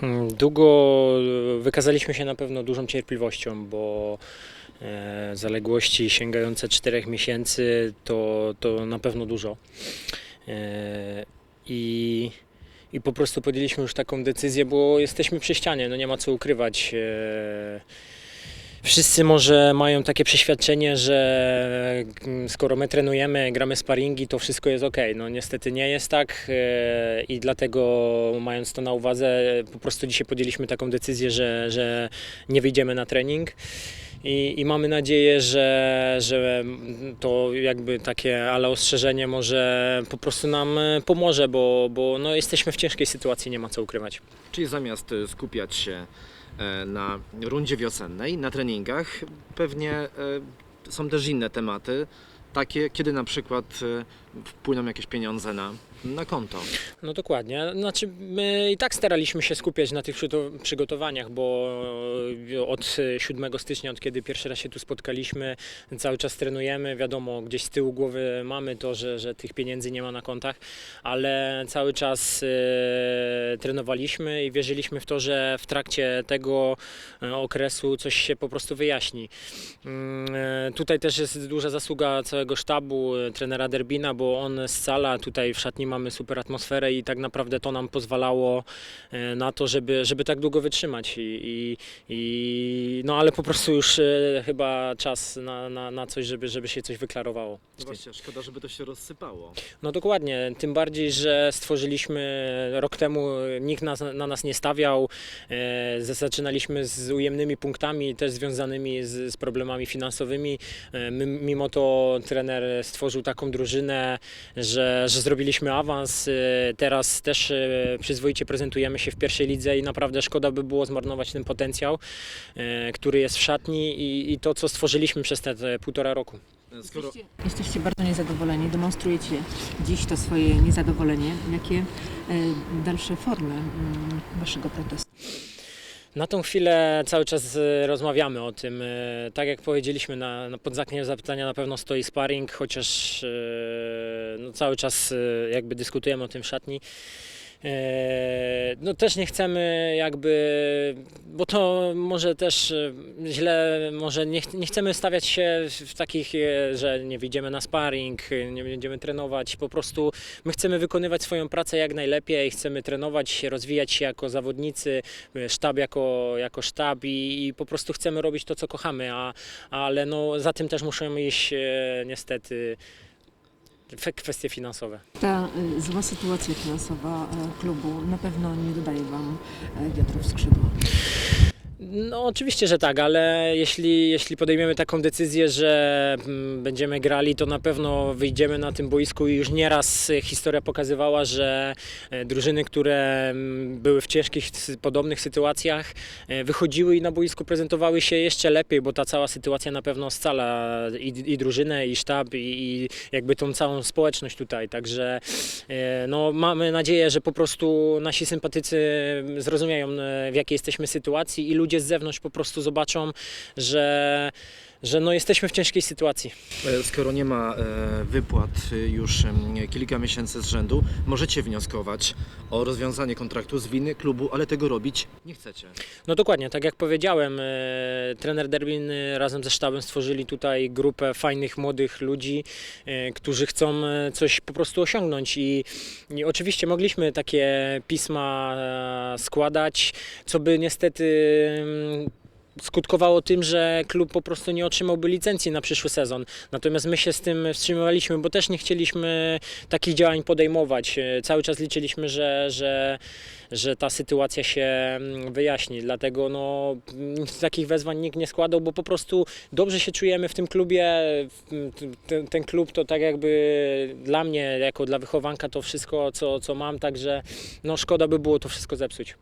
Hmm, Długo e, wykazaliśmy się na pewno dużą cierpliwością, bo e, zaległości sięgające 4 miesięcy to, to na pewno dużo. E, I, I po prostu podjęliśmy już taką decyzję, bo jesteśmy przy ścianie, no nie ma co ukrywać. Wszyscy może mają takie przeświadczenie, że mm, skoro my trenujemy, gramy sparingi, to wszystko jest ok. No niestety nie jest tak e, i dlatego mając to na uwadze, po prostu dzisiaj podjęliśmy taką decyzję, że, że nie wyjdziemy na trening. I, I mamy nadzieję, że, że to jakby takie, ale ostrzeżenie może po prostu nam e, pomoże, bo, bo no jesteśmy w ciężkiej sytuacji, nie ma co ukrywać. Czyli zamiast e, skupiać się e, na rundzie wiosennej, na treningach, pewnie są też inne tematy, takie, kiedy na przykład e, wpłyną jakieś pieniądze na, na konto. No dokładnie. Znaczy my i tak staraliśmy się skupiać na tych przygotowaniach, bo od 7 stycznia, od kiedy pierwszy raz się tu spotkaliśmy, cały czas trenujemy. Wiadomo, gdzieś z tyłu głowy mamy to, że, że tych pieniędzy nie ma na kontach, ale cały czas e, trenowaliśmy i wierzyliśmy w to, że w trakcie tego okresu coś się po prostu wyjaśni. Mm, Tutaj też jest duża zasługa całego sztabu, e, trenera Derbina, bo on scala tutaj w szatni mamy super atmosferę i tak naprawdę to nam pozwalało e, na to, żeby, żeby tak długo wytrzymać. I, i, i, no ale po prostu już e, chyba czas na, na, na coś, żeby, żeby się coś wyklarowało. No właśnie, szkoda, żeby to się rozsypało. No dokładnie, tym bardziej, że stworzyliśmy rok temu, nikt nas, na nas nie stawiał. Z- zaczynaliśmy z ujemnymi punktami, też związanymi z, z problemami finansowymi. My, mimo to trener stworzył taką drużynę, że, że zrobiliśmy awans. E, teraz też e, przyzwoicie prezentujemy się w pierwszej lidze i naprawdę szkoda by było zmarnować ten potencjał, e, który jest w szatni i, i to, co stworzyliśmy przez te, te półtora roku. Skoro, Jesteście, jesteście bardzo niezadowoleni, demonstrujecie dziś to swoje niezadowolenie. Jakie dalsze formy mm, waszego protestu? Na tą chwilę cały czas e, rozmawiamy o tym. E, Tak jak powiedzieliśmy, na, na pod znakiem zapytania na pewno stoi sparring, chociaż e, no, cały czas jakby dyskutujemy o tym w szatni. E, No też nie chcemy jakby, bo to może też e, źle, może nie, ch- nie chcemy stawiać się w takich, e, że nie wyjdziemy na sparring, nie będziemy trenować, po prostu my chcemy wykonywać swoją pracę jak najlepiej, chcemy trenować, rozwijać się jako zawodnicy, sztab jako, jako sztab i, i po prostu chcemy robić to, co kochamy, a, ale no, za tym też muszą iść niestety kwestie finansowe. Ta e, zła sytuacja finansowa e, klubu na pewno nie dodaje wam e, wiatru w skrzydła. No oczywiście, że tak, ale jeśli, jeśli podejmiemy taką decyzję, że mm, będziemy grali, to na pewno wyjdziemy na tym boisku i już nieraz historia pokazywała, że e, drużyny, które mm, były w ciężkich, podobnych sytuacjach, e, wychodziły i na boisku prezentowały się jeszcze lepiej, bo ta cała sytuacja na pewno scala i, i drużynę, i sztab, i, i jakby tą całą społeczność tutaj. Także e, no, mamy nadzieję, że po prostu nasi sympatycy zrozumieją, e, w jakiej jesteśmy sytuacji i ludzie z zewnątrz po prostu zobaczą, że, że no, jesteśmy w ciężkiej sytuacji. e, skoro nie ma e, wypłat e, już kilka miesięcy z rzędu, możecie wnioskować o rozwiązanie kontraktu z winy klubu, ale tego robić nie chcecie. No dokładnie, tak jak powiedziałem, trener Derbin razem ze sztabem stworzyli tutaj grupę fajnych, młodych ludzi, którzy chcą coś po prostu osiągnąć i, i oczywiście mogliśmy takie pisma składać, co by niestety skutkowało tym, że klub po prostu nie otrzymałby licencji na przyszły sezon. Natomiast my się z tym wstrzymywaliśmy, bo też nie chcieliśmy takich działań podejmować. E, Cały czas liczyliśmy, że, że, że ta sytuacja się mm, wyjaśni. Dlatego no, takich wezwań nikt nie składał, bo po prostu dobrze się czujemy w tym klubie. Ten, ten klub to tak jakby dla mnie, jako dla wychowanka, to wszystko, co, co mam, także no, szkoda by było to wszystko zepsuć.